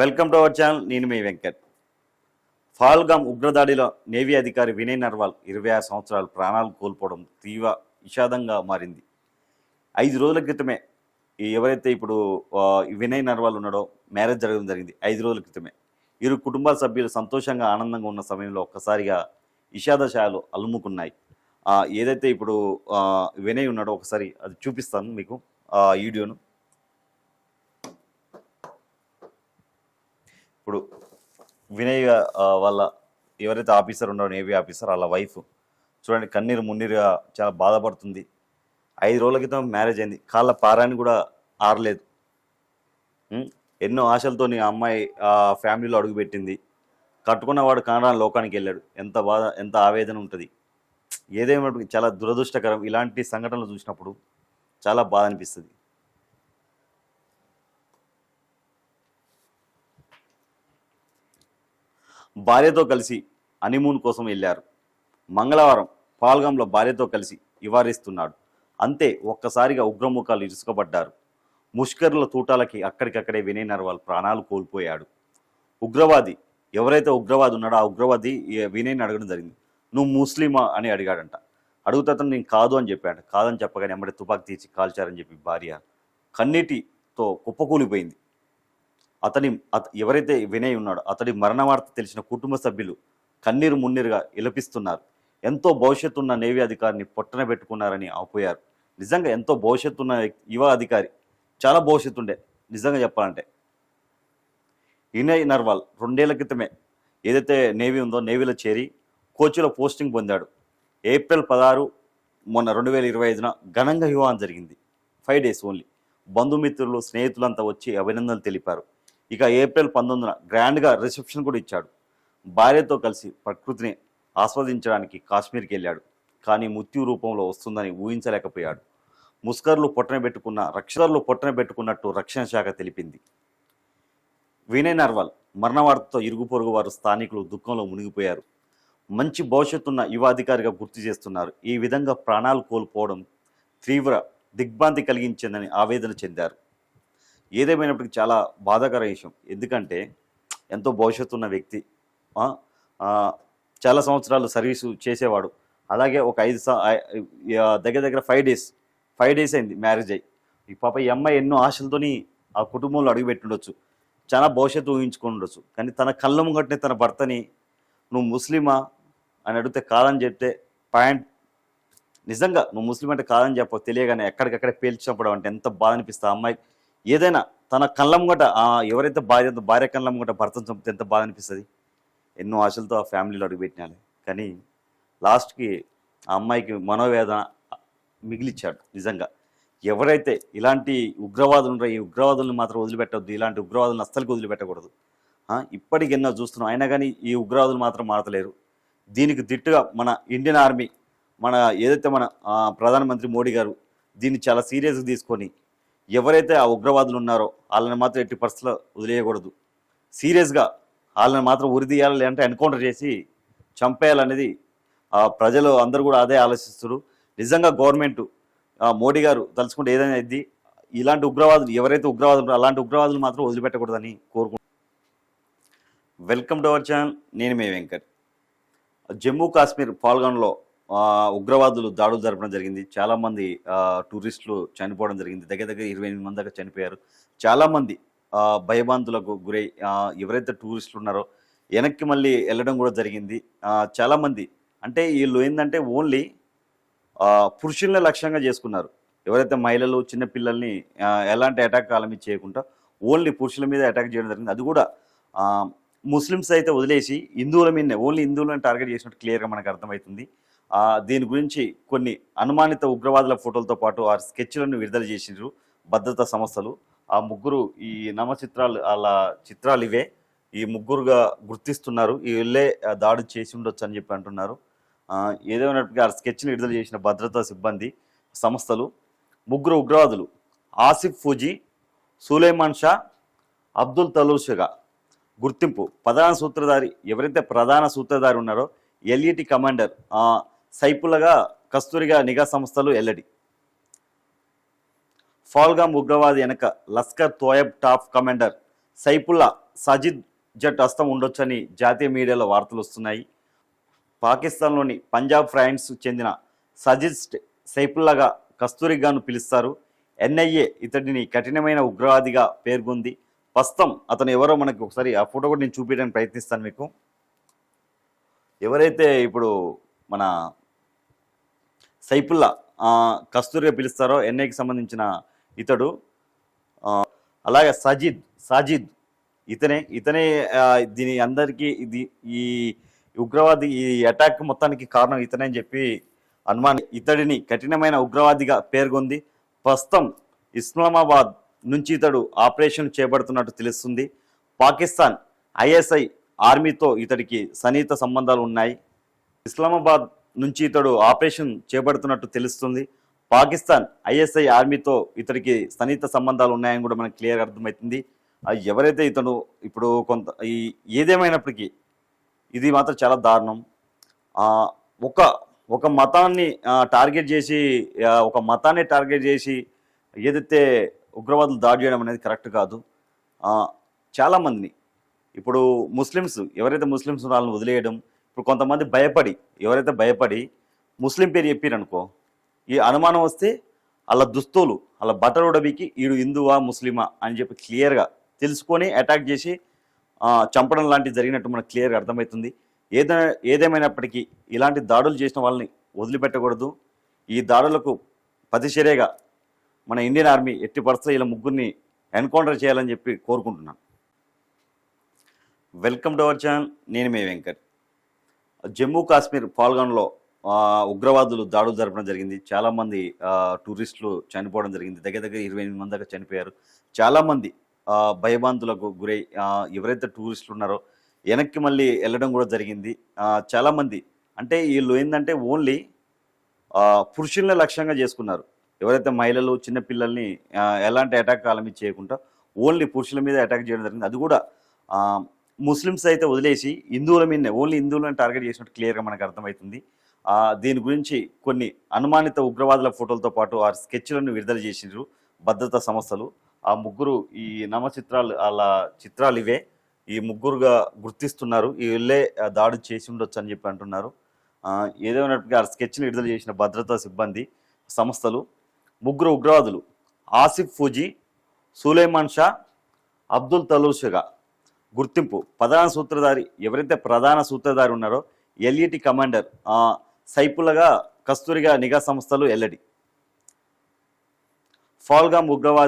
Welcome to our channel నేను మీ Venkat. ఫాల్గామ్ ఉగ్రదాడిలో navy అధికారి వినయ్ నర్వాల్ ఇరవై ఆరు సంవత్సరాలు ప్రాణాలు కోల్పోవడం తీవ్ర విషాదంగా మారింది. ఐదు రోజుల క్రితమే ఎవరైతే ఇప్పుడు వినయ్ నర్వాల్ ఉన్నాడో మ్యారేజ్ జరగడం జరిగింది. ఐదు రోజుల క్రితమే. ఇరు కుటుంబ సభ్యులు సంతోషంగా ఆనందంగా ఉన్న సమయంలో ఒక్కసారిగా విషాదశాలు అలుముకున్నాయి. ఏదైతే ఇప్పుడు వినయ్ ఉన్నాడో ఒకసారి అది చూపిస్తాను మీకు ఆ వీడియోను. ఇప్పుడు వినయ్ వాళ్ళ ఎవరైతే ఆఫీసర్ ఉన్నారో నేవీ ఆఫీసర్ వాళ్ళ వైఫ్ చూడండి కన్నీరు మున్నీరుగా చాలా బాధపడుతుంది. ఐదు రోజుల క్రితం మ్యారేజ్ అయింది. కాళ్ళ పారాన్ని కూడా ఆరలేదు. ఎన్నో ఆశలతోని ఆ అమ్మాయి ఆ ఫ్యామిలీలో అడుగుపెట్టింది కట్టుకున్నవాడు కనడా లోకానికి వెళ్ళాడు. ఎంత బాధ ఎంత ఆవేదన ఉంటుంది. ఏదేమైనప్పటికీ చాలా దురదృష్టకరం. ఇలాంటి సంఘటనలు చూసినప్పుడు చాలా బాధ అనిపిస్తుంది. భార్యతో కలిసి హనీమూన్ కోసం వెళ్ళారు. మంగళవారం పాల్గంలో భార్యతో కలిసి ఇవారిస్తున్నాడు అంతే ఒక్కసారిగా ఉగ్రముఖాలు ఇరుసుకబడ్డారు ముష్కరుల తూటాలకి అక్కడికక్కడే వినయ్ నర్వాల్ ప్రాణాలు కోల్పోయాడు. ఉగ్రవాది ఎవరైతే ఉగ్రవాది ఉన్నాడో ఆ ఉగ్రవాది వినయ్ని అడగడం జరిగింది. నువ్వు ముస్లిమా? అని అడిగాడంట. అడుగుతాను నేను కాదు అని చెప్పాడు కాదని చెప్పగానే ఎమ్మడే తుపాకు తీసి కాల్చారని చెప్పి భార్య. కన్నీటితో కుప్పకూలిపోయింది. అతని అత ఎవరైతే వినయ్ ఉన్నాడో అతడి మరణ వార్త తెలిసిన కుటుంబ సభ్యులు కన్నీరు మున్నీరుగా ఇలపిస్తున్నారు. ఎంతో భవిష్యత్తు ఉన్న నేవీ అధికారిని పొట్టన పెట్టుకున్నారని ఆపోయారు. నిజంగా ఎంతో భవిష్యత్తు ఉన్న యువ అధికారి చాలా భవిష్యత్తు ఉండే నిజంగా చెప్పాలంటే. వినయ్ నర్వాల్ రెండేళ్ళ క్రితమే ఏదైతే నేవీ ఉందో నేవీలో చేరి కోచ్లో పోస్టింగ్ పొందాడు. ఏప్రిల్ పదహారు మొన్న రెండు వేల ఇరవై ఐదున ఘనంగా వివాహం జరిగింది. Five days only. బంధుమిత్రులు స్నేహితులంతా వచ్చి అభినందనలు తెలిపారు. ఇక ఏప్రిల్ పంతొమ్మిదిన గ్రాండ్గా రిసెప్షన్ కూడా ఇచ్చాడు. భార్యతో కలిసి ప్రకృతిని ఆస్వాదించడానికి కాశ్మీర్కి వెళ్ళాడు. కానీ మృత్యు రూపంలో వస్తుందని ఊహించలేకపోయాడు. ముస్కర్లు పొట్టన పెట్టుకున్న రక్షకులు పొట్టన పెట్టుకున్నట్టు రక్షణ శాఖ తెలిపింది. వినయ్ నర్వాల్ మరణవార్తతో ఇరుగు పొరుగు వారు స్థానికులు దుఃఖంలో మునిగిపోయారు. మంచి భవిష్యత్తున్న యువ అధికారిగా గుర్తు చేస్తున్నారు. ఈ విధంగా ప్రాణాలు కోల్పోవడం తీవ్ర దిగ్భ్రాంతి కలిగించిందని ఆవేదన చెందారు. ఏదేమైనప్పటికీ చాలా బాధాకర విషయం. ఎందుకంటే ఎంతో భవిష్యత్తు ఉన్న వ్యక్తి చాలా సంవత్సరాలు సర్వీసు చేసేవాడు. అలాగే ఒక ఐదు దగ్గర దగ్గర ఫైవ్ డేస్ ఫైవ్ డేస్ అయింది మ్యారేజ్ అయ్యి. ఈ పాప ఈ అమ్మాయి ఎన్నో ఆశలతోని ఆ కుటుంబంలో అడుగుపెట్టుండొచ్చు. చాలా భవిష్యత్తు ఊహించుకొని ఉండొచ్చు కానీ తన కళ్ళ ముంగట్నే తన భర్తని నువ్వు ముస్లిమా? అని అడిగితే కాదని చెప్తే పాయింట్ నిజంగా నువ్వు ముస్లిం అంటే కాదని చెప్ప తెలియగానే ఎక్కడికక్కడ పేల్చినప్పుడు అంటే ఎంత బాధ అనిపిస్తా అమ్మాయి ఏదైనా తన కళ్ళం ముంగట ఎవరైతే భార్య భార్య కళ్ళం ముంగట భర్తను చంపితే ఎంత బాధ అనిపిస్తుంది? ఎన్నో ఆశలతో ఆ ఫ్యామిలీలో అడుగుపెట్టినాలి కానీ లాస్ట్కి ఆ అమ్మాయికి మనోవేదన మిగిలిచ్చాడు నిజంగా. ఎవరైతే ఇలాంటి ఉగ్రవాదులు ఉన్నారో ఈ ఉగ్రవాదులను మాత్రం వదిలిపెట్టవద్దు ఇలాంటి ఉగ్రవాదులను అస్సలకి వదిలిపెట్టకూడదు. ఇప్పటికి ఎన్నో చూస్తున్నాం. అయినా కానీ ఈ ఉగ్రవాదులు మాత్రం మారతలేరు. దీనికి దిట్టుగా మన ఇండియన్ ఆర్మీ మన ఏదైతే మన ప్రధానమంత్రి మోడీ గారు దీన్ని చాలా సీరియస్గా తీసుకొని ఎవరైతే ఆ ఉగ్రవాదులు ఉన్నారో వాళ్ళని మాత్రం ఎట్టి పరిస్థితుల్లో వదిలేయకూడదు. సీరియస్గా వాళ్ళని మాత్రం ఉరి తీయాలి లేదంటే ఎన్కౌంటర్ చేసి చంపేయాలనేది ప్రజలు అందరూ కూడా అదే ఆలోచిస్తారు నిజంగా గవర్నమెంట్ మోడీ గారు తలుచుకుంటే ఏదైనా ఇది ఇలాంటి ఉగ్రవాదులు ఎవరైతే ఉగ్రవాదులు అలాంటి ఉగ్రవాదులు మాత్రం వదిలిపెట్టకూడదని కోరుకుంటున్నాను. వెల్కమ్ టు అవర్ ఛానల్ నేను మే వెంకట్. జమ్మూ కాశ్మీర్ పాల్గొనలో ఉగ్రవాదులు దాడులు జరపడం జరిగింది. చాలామంది టూరిస్టులు చనిపోవడం జరిగింది. దగ్గర దగ్గర ఇరవై ఎనిమిది మంది దాకా చనిపోయారు. చాలామంది ఆ, భయభ్రాంతులకు గురై ఎవరైతే టూరిస్టులు ఉన్నారో వెనక్కి మళ్ళీ వెళ్ళడం కూడా జరిగింది. చాలామంది అంటే వీళ్ళు ఏంటంటే ఓన్లీ పురుషుల్ని లక్ష్యంగా చేసుకున్నారు. ఎవరైతే మహిళలు చిన్నపిల్లల్ని ఎలాంటి అటాక్ కాలం చేయకుండా ఓన్లీ పురుషుల మీద అటాక్ చేయడం జరిగింది. అది కూడా ముస్లిమ్స్ అయితే వదిలేసి హిందువుల మీదనే ఓన్లీ హిందువులను టార్గెట్ చేసినట్టు క్లియర్గా మనకు అర్థమవుతుంది. దీని గురించి కొన్ని అనుమానిత ఉగ్రవాదుల ఫోటోలతో పాటు ఆ స్కెచ్లను విడుదల చేసిండ్రు భద్రతా సంస్థలు. ఆ ముగ్గురు ఈ నమచిత్రాలు అలా వాళ్ళ చిత్రాలు ఇవే. ఈ ముగ్గురుగా గుర్తిస్తున్నారు. ఈ వెళ్ళే దాడి చేసి ఉండొచ్చు అని చెప్పి అంటున్నారు. ఆ, ఏదేమైనప్పటికీ ఆ స్కెచ్ని విడుదల చేసిన భద్రతా సిబ్బంది సంస్థలు. ముగ్గురు ఉగ్రవాదులు. ఆసిఫ్ ఫూజీ సులేమాన్ షా అబ్దుల్ తలూషగా గుర్తింపు. ప్రధాన సూత్రధారి ఎవరైతే ప్రధాన సూత్రధారి ఉన్నారో ఎల్ఈటి కమాండర్ సైపులగా కస్తూరిగా నిఘా సంస్థలు ఎల్లడి ఫాల్గామ్ ఉగ్రవాది వెనక లస్కర్ తోయబ్ టాప్ కమాండర్ సైపుల్లా సజిద్ జట్ హస్తం ఉండొచ్చని జాతీయ మీడియాలో వార్తలు వస్తున్నాయి. పాకిస్తాన్లోని పంజాబ్ ఫ్రాన్స్ చెందిన సజిద్ సైపుల్లాగా కస్తూరిగాను పిలుస్తారు. ఎన్ఐఏ ఇతడిని కఠినమైన ఉగ్రవాదిగా పేర్కొంది. ప్రస్తుతం అతను ఎవరో మనకి ఒకసారి ఆ ఫోటో కూడా నేను చూపించడానికి ప్రయత్నిస్తాను మీకు. ఎవరైతే ఇప్పుడు మన సైపుల్లా కస్తూరిగా పిలుస్తారో ఎన్ఐకి సంబంధించిన ఇతడు. అలాగే సజీద్ సాజిద్ ఇతనే ఇతనే దీని అందరికీ ఇది ఈ ఉగ్రవాది ఈ అటాక్ మొత్తానికి కారణం ఇతనే అని చెప్పి అనుమాన్ ఇతడిని కఠినమైన ఉగ్రవాదిగా పేర్కొంది ప్రస్తుతం ఇస్లామాబాద్ నుంచి ఇతడు ఆపరేషన్ చేపడుతున్నట్టు తెలుస్తుంది. పాకిస్తాన్ ఐఎస్ఐ ఆర్మీతో ఇతడికి సన్నిహిత సంబంధాలు ఉన్నాయి. ఇస్లామాబాద్ నుంచి ఇతడు ఆపరేషన్ చేపడుతున్నట్టు తెలుస్తుంది. పాకిస్తాన్ ఐఎస్ఐ ఆర్మీతో ఇతడికి సన్నిహిత సంబంధాలు ఉన్నాయని కూడా మనకు క్లియర్గా అర్థమవుతుంది. ఎవరైతే ఇతను ఇప్పుడు కొంత ఈ ఏదేమైనప్పటికీ ఇది మాత్రం చాలా దారుణం. ఒక ఒక మతాన్ని టార్గెట్ చేసి ఒక మతాన్ని టార్గెట్ చేసి ఏదైతే ఉగ్రవాదులు దాడి చేయడం అనేది కరెక్ట్ కాదు. చాలామందిని ఇప్పుడు ముస్లిమ్స్ ఎవరైతే ముస్లిమ్స్ వాళ్ళని వదిలేయడం ఇప్పుడు కొంతమంది భయపడి ఎవరైతే భయపడి ముస్లిం పేరు చెప్పిరనుకో ఈ అనుమానం వస్తే వాళ్ళ దుస్తులు వాళ్ళ బట్టలు ఉడబికి వీడు హిందువా ముస్లిమా అని చెప్పి క్లియర్గా తెలుసుకొని అటాక్ చేసి చంపడం లాంటివి జరిగినట్టు మనకు క్లియర్గా అర్థమవుతుంది. ఏదైనా ఏదేమైనప్పటికీ ఇలాంటి దాడులు చేసిన వాళ్ళని వదిలిపెట్టకూడదు. ఈ దాడులకు ప్రతిచర్యగా మన ఇండియన్ ఆర్మీ ఎట్టి పరిస్థితి ఇలా ముగ్గురిని ఎన్కౌంటర్ చేయాలని చెప్పి కోరుకుంటున్నాను. Welcome to our channel. నేను మే వెంకట్. జమ్మూ కాశ్మీర్ పాల్గొనలో ఉగ్రవాదులు దాడులు జరపడం జరిగింది. చాలామంది టూరిస్టులు చనిపోవడం జరిగింది. దగ్గర దగ్గర ఇరవై ఎనిమిది మంది దాకా చనిపోయారు. చాలామంది భయభాంతులకు గురై ఎవరైతే టూరిస్టులు ఉన్నారో వెనక్కి మళ్ళీ వెళ్ళడం కూడా జరిగింది. చాలామంది అంటే వీళ్ళు ఏంటంటే ఓన్లీ పురుషుల్ని లక్ష్యంగా చేసుకున్నారు. ఎవరైతే మహిళలు చిన్నపిల్లల్ని ఎలాంటి అటాక్ కాలం చేయకుండా ఓన్లీ పురుషుల మీద అటాక్ చేయడం జరిగింది. అది కూడా ముస్లిమ్స్ అయితే వదిలేసి హిందువుల మీదనే ఓన్లీ హిందువులను టార్గెట్ చేసినట్టు క్లియర్గా మనకు అర్థమవుతుంది. దీని గురించి కొన్ని అనుమానిత ఉగ్రవాదుల ఫోటోలతో పాటు ఆ స్కెచ్లను విడుదల చేసినారు భద్రతా సంస్థలు. ఆ ముగ్గురు ఈ నమ చిత్రాలు వాళ్ళ చిత్రాలు ఇవే. ఈ ముగ్గురుగా గుర్తిస్తున్నారు. ఈ వీళ్ళే దాడి చేసి ఉండొచ్చు అని చెప్పి అంటున్నారు. ఆ, ఆ స్కెచ్ని విడుదల చేసిన భద్రతా సిబ్బంది సంస్థలు. ముగ్గురు ఉగ్రవాదులు ఆసిఫ్ ఫూజీ సులేమాన్ షా అబ్దుల్ తలూర్షగా గుర్తింపు. ప్రధాన సూత్రధారి ఎవరైతే ప్రధాన సూత్రధారి ఉన్నారో ఎల్ఈటి కమాండర్ సైపులగా కస్తూరిగా నిఘా సంస్థలు ఎల్లడి ఫాల్గామ్ ఉగ్రవాది